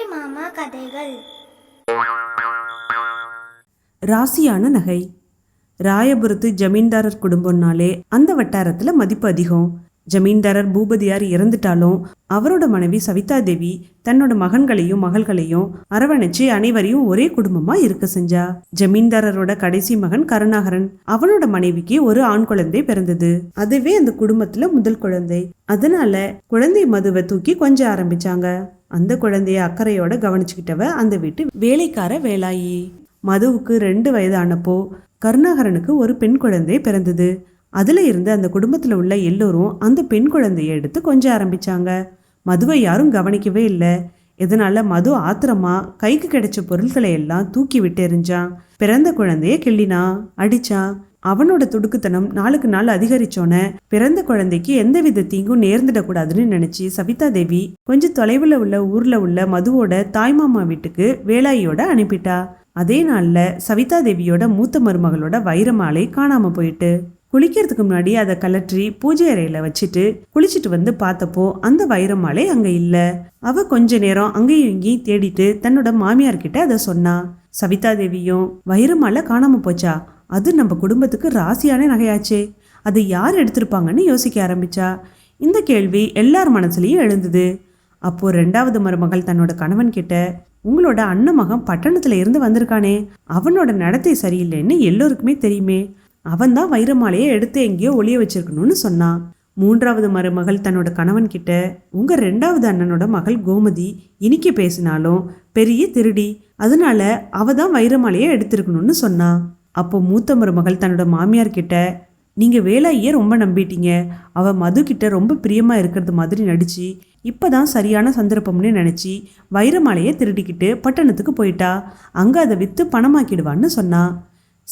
அம்புலி மாமா கதைகள். ராசியான நகை. ராயபுரத்து ஜமீன்தாரர் குடும்பம்னாலே அந்த வட்டாரத்தில் மதிப்பு அதிகம். ஜமீன்தாரர் பூபதியார் இறந்துட்டாலும் அவரோட மனைவி சவிதா தேவி தன்னோட மகன்களையும் மகள்களையும் அரவணைச்சு அனைவரையும் ஒரே குடும்பமா இருக்க செஞ்சா. ஜமீன்தாரரோட கடைசி மகன் கருணாகரன். அவனோட மனைவிக்கு ஒரு ஆண் குழந்தை பிறந்தது. அதுவே அந்த குடும்பத்துல முதல் குழந்தை. அதனால குழந்தை மதுவை தூக்கி கொஞ்ச ஆரம்பிச்சாங்க. அந்த குழந்தைய அக்கறையோட கவனிச்சுக்கிட்டவ அந்த வீட்டு வேலைக்கார வேலாயி. மதுவுக்கு ரெண்டு வயதானப்போ கருணாகரனுக்கு ஒரு பெண் குழந்தை பிறந்தது. அதில் இருந்து அந்த குடும்பத்தில் உள்ள எல்லோரும் அந்த பெண் குழந்தையை எடுத்து கொஞ்ச ஆரம்பிச்சாங்க. மதுவை யாரும் கவனிக்கவே இல்லை. இதனால் மது ஆத்திரமா கைக்கு கிடைச்ச பொருட்களை எல்லாம் தூக்கி விட்டு எறிஞ்சான். பிறந்த குழந்தைய கிள்ளினா அடிச்சான். அவனோட துடுக்குத்தனம் நாளுக்கு நாள் அதிகரிச்சோன்ன பிறந்த குழந்தைக்கு எந்தவித தீங்கும் நேர்ந்துடக்கூடாதுன்னு நினச்சி சவிதா தேவி கொஞ்சம் தொலைவில் உள்ள ஊரில் உள்ள மதுவோட தாய்மாமா வீட்டுக்கு வேலாயியோட அனுப்பிட்டா. அதே நாளில் சவிதா தேவியோட மூத்த மருமகளோட வைரமாலை காணாமல் போயிட்டு குளிக்கிறதுக்கு முன்னாடி அதை கலற்றி பூஜை அறையில வச்சுட்டு குளிச்சுட்டு வந்து பார்த்தப்போ அந்த வைரமாலை அங்க இல்ல. அவ கொஞ்ச நேரம் அங்கேயும் இங்கேயும் தேடிட்டு தன்னோட மாமியார் கிட்ட அதை சொன்னா. சவிதா தேவியும் வைரமாலை காணாம போச்சா? அது நம்ம குடும்பத்துக்கு ராசியான நகையாச்சே. அதை யார் எடுத்திருப்பாங்கன்னு யோசிக்க ஆரம்பிச்சா. இந்த கேள்வி எல்லார் மனசுலயும் எழுந்தது. அப்போ ரெண்டாவது மருமகள் தன்னோட கணவன் கிட்ட உங்களோட அண்ணன் மகன் பட்டணத்துல இருந்து வந்திருக்கானே. அவனோட நடத்தை சரியில்லைன்னு எல்லோருக்குமே தெரியுமே. அவன் தான் வைரமாலையை எடுத்து எங்கேயோ ஒளிய வச்சிருக்கணும்னு சொன்னான். மூன்றாவது மருமகள் தன்னோட கணவன் கிட்ட உங்க ரெண்டாவது அண்ணனோட மகள் கோமதி இனிக்க பேசினாலும் பெரிய திருடி அதனால அவ தான் வைரமாலையை எடுத்திருக்கணும்னு சொன்னான். அப்போ மூத்த மருமகள் தன்னோட மாமியார் கிட்ட நீங்க வேலாயே ரொம்ப நம்பிட்டீங்க. அவ மது கிட்ட ரொம்ப பிரியமா இருக்கிறது மாதிரி நடிச்சு இப்பதான் சரியான சந்தர்ப்பம்னு நினச்சி வைரமாலையை திருடிக்கிட்டு பட்டணத்துக்கு போயிட்டா. அங்க அதை வித்து பணமாக்கிடுவான்னு சொன்னான்.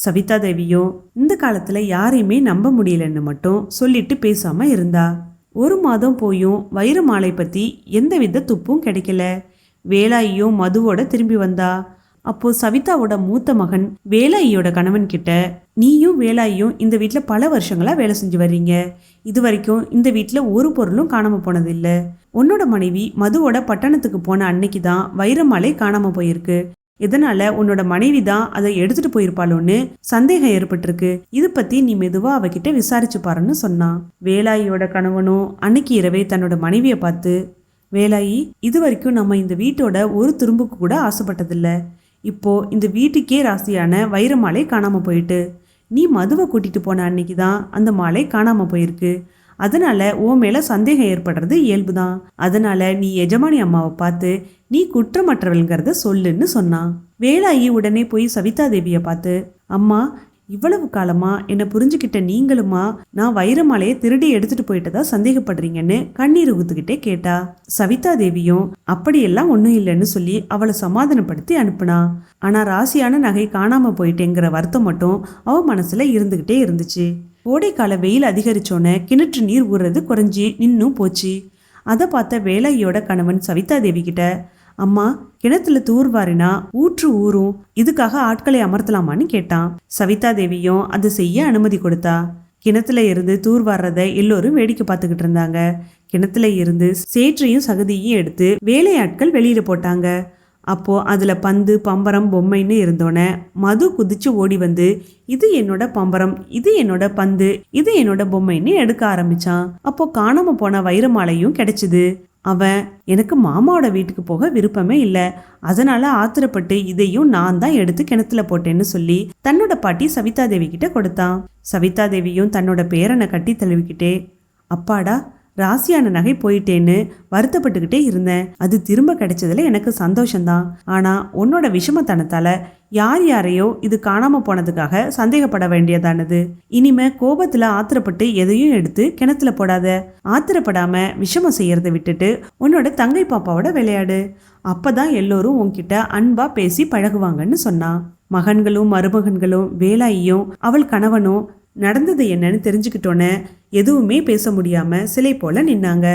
சவிதா தேவியும் இந்த காலத்தில் யாரையுமே நம்ப முடியலன்னு மட்டும் சொல்லிட்டு பேசாமல் இருந்தா? ஒரு மாதம் போயும் வைர மாலை பற்றி எந்தவித துப்பும் கிடைக்கல. வேலாயியும் மதுவோட திரும்பி வந்தா. அப்போ சவிதாவோட மூத்த மகன் வேலாயியோட கணவன் கிட்ட நீயும் வேலாயும் இந்த வீட்டில் பல வருஷங்களா வேலை செஞ்சு வர்றீங்க. இது வரைக்கும் இந்த வீட்டில் ஒரு பொருளும் காணாம போனதில்லை. உன்னோட மனைவி மதுவோட பட்டணத்துக்கு போன அன்னைக்கு தான் வைரமாலை காணாம போயிருக்கு. இதனால உன்னோட மனைவி தான் அதை எடுத்துட்டு போயிருப்பாளோன்னு சந்தேகம் ஏற்பட்டிருக்கு. இது பத்தி நீ மெதுவா அவகிட்ட விசாரிச்சு பாருன்னு சொன்னான். வேலாயியோட கணவனும் அன்னைக்கு இரவே தன்னோட மனைவியை பார்த்து வேலாயி இது வரைக்கும் நம்ம இந்த வீட்டோட ஒரு துரும்புக்கு கூட ஆசைப்பட்டதில்ல. இப்போ இந்த வீட்டுக்கே ராசியான வைரமாலை காணாம போயிட்டு நீ மதுவை கூட்டிட்டு போன அன்னைக்கு தான் அந்த மாலை காணாம போயிருக்கு. அதனால உன் மேல சந்தேகம் ஏற்படுறது இயல்புதான். அதனால நீ எஜமானி அம்மாவை பார்த்து நீ குற்றமற்றவள்ங்கிறத சொல்லுன்னு சொன்னான் வேலாயி உடனே போய் சவிதா தேவியை பார்த்து அம்மா இவ்வளவு காலமா என்னை புரிஞ்சுக்கிட்ட நீங்களுமா? நான் வைரமாலையை திருடி எடுத்துட்டு போயிட்டதா சந்தேகப்படுறீங்கன்னு கண்ணீர் ஊத்துக்கிட்டே கேட்டா. சவிதா தேவியும் அப்படியெல்லாம் ஒன்றும் இல்லைன்னு சொல்லி அவளை சமாதானப்படுத்தி அனுப்புனா. ஆனா ராசியான நகை காணாம போயிட்டேங்கிற வருத்தம் மட்டும் அவ மனசுல இருந்துகிட்டே இருந்துச்சு. கோடைக்கால வெயில் அதிகரிச்சோன்னே கிணற்று நீர் ஊறுறது குறைஞ்சி நின்னும் போச்சு. அதை பார்த்த வேலாயியோட கணவன் சவிதா தேவி கிட்ட அம்மா கிணத்துல தூர்வாரினா ஊற்று ஊறும் இதுக்காக ஆட்களை அமர்த்தலாமான்னு கேட்டான். சவிதா தேவியும் அதை செய்ய அனுமதி கொடுத்தா. கிணத்துல இருந்து தூர்வாடுறத எல்லோரும் வேடிக்கை பார்த்துக்கிட்டு இருந்தாங்க. கிணத்துல இருந்து சேற்றையும் சகதியும் எடுத்து வேலையாட்கள் வெளியில போட்டாங்க. அப்போ அதுல பந்து பம்பரம் பொம்மைன்னு இருந்தோன்னே மது குதிச்சு ஓடி வந்து இது என்னோட பம்பரம் இது என்னோட பந்து இது என்னோட பொம்மைன்னு எடுக்க ஆரம்பிச்சான். அப்போ காணாம போன வைரமாலையும் கிடைச்சது. அவன் எனக்கு மாமாவோட வீட்டுக்கு போக விருப்பமே இல்லை. அதனால ஆத்திரப்பட்டு இதையும் நான் தான் எடுத்து கிணத்துல போட்டேன்னு சொல்லி தன்னோட பாட்டி சவிதா தேவி கிட்ட கொடுத்தான். சவிதா தேவியும் தன்னோட பேரனை கட்டி தழுவிக்கிட்டே அப்பாடா ராசியான நகை போயிட்டேன்னு வருத்தப்பட்டுக்கிட்டே இருந்தேன். அது திரும்ப கிடைச்சதுல எனக்கு சந்தோஷம்தான். ஆனா உன்னோட விஷமத்தனத்தால யார் யாரையோ இது காணாம போனதுக்காக சந்தேகப்பட வேண்டியதானது. இனிமே கோபத்துல ஆத்திரப்பட்டு எதையும் எடுத்து கிணத்துல போடாத. ஆத்திரப்படாம விஷமம் செய்யறதை விட்டுட்டு உன்னோட தங்கை பாப்பாவோட விளையாடு. அப்பதான் எல்லோரும் உன்கிட்ட அன்பா பேசி பழகுவாங்கன்னு சொன்னான் மகன்களும் மருமகன்களும் வேலாயியும் அவள் கணவனும் நடந்தது என்னன்னு தெரிஞ்சுக்கிட்டோன்னே எதுவுமே பேச முடியாம சிலை போல நின்னாங்க.